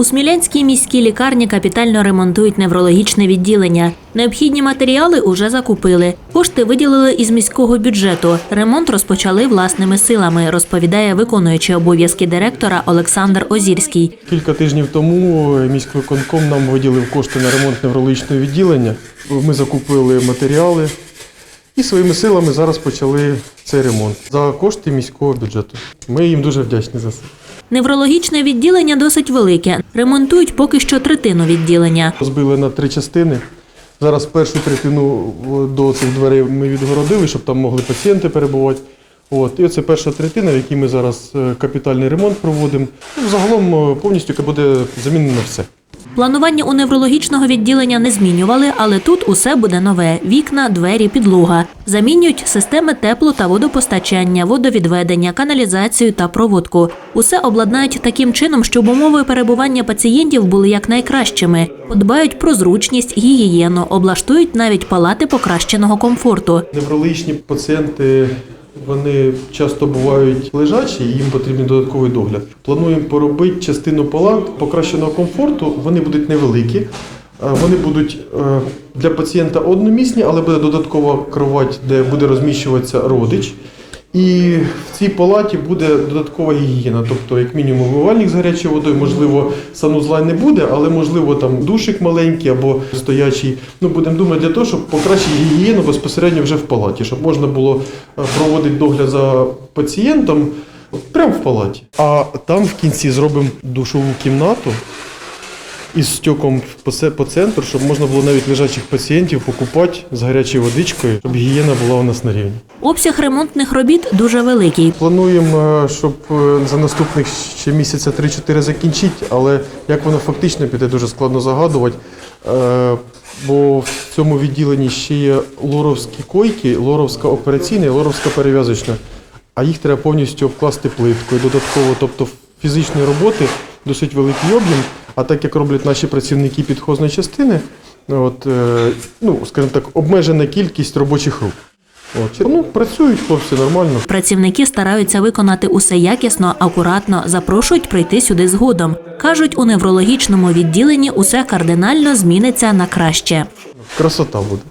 У Смілянській міській лікарні капітально ремонтують неврологічне відділення. Необхідні матеріали уже закупили. Кошти виділили із міського бюджету. Ремонт розпочали власними силами, розповідає виконуючий обов'язки директора Олександр Озірський. Кілька тижнів тому міськвиконком нам виділив кошти на ремонт неврологічного відділення. Ми закупили матеріали і своїми силами зараз почали цей ремонт за кошти міського бюджету. Ми їм дуже вдячні за це. Неврологічне відділення досить велике. Ремонтують поки що третину відділення. Розбили на три частини. Зараз першу третину до цих дверей ми відгородили, щоб там могли пацієнти перебувати. От. І оце перша третина, в якій ми зараз е, капітальний ремонт проводимо. Ну, Загалом е, повністю буде замінено все. Планування у неврологічного відділення не змінювали, але тут усе буде нове: вікна, двері, підлога. Замінюють системи тепло та водопостачання, водовідведення, каналізацію та проводку. Усе обладнають таким чином, щоб умови перебування пацієнтів були якнайкращими. Подбають про зручність, гігієну, облаштують навіть палати покращеного комфорту. Неврологічні пацієнти вони часто бувають лежачі, і їм потрібен додатковий догляд. Плануємо поробити частину палат покращеного комфорту. Вони будуть невеликі. е, Вони будуть е, для пацієнта одномісні, але буде додаткова кровать, де буде розміщуватися родич. І в цій палаті буде додаткова гігієна, тобто, як мінімум, вмивальник з гарячою водою, можливо, санузла не буде, але можливо там душик маленький або стоячий. Ну, будемо думати для того, щоб покращити гігієну безпосередньо вже в палаті, щоб можна було е, проводити догляд за пацієнтом прямо в палаті. А там в кінці зробимо душову кімнату із стьоком по центру, щоб можна було навіть лежачих пацієнтів покупати з гарячою водичкою, щоб гігієна була у нас на рівні. Обсяг ремонтних робіт дуже великий. Плануємо, е, щоб е, за наступних ще місяця 3-4 закінчити, але як воно фактично піде, дуже складно загадувати. Е, Бо в цьому відділенні ще є лоровські койки, лоровська операційна і лоровська перев'язочна. А їх треба повністю обкласти плиткою додатково. Тобто фізичної роботи досить великий об'єм. А так як роблять наші працівники підхозної частини, от, е, ну, скажімо так, обмежена кількість робочих рук. От. Ну, працюють хлопці нормально. Працівники стараються виконати усе якісно, акуратно, запрошують прийти сюди згодом. Кажуть, у неврологічному відділенні усе кардинально зміниться на краще. Красота буде.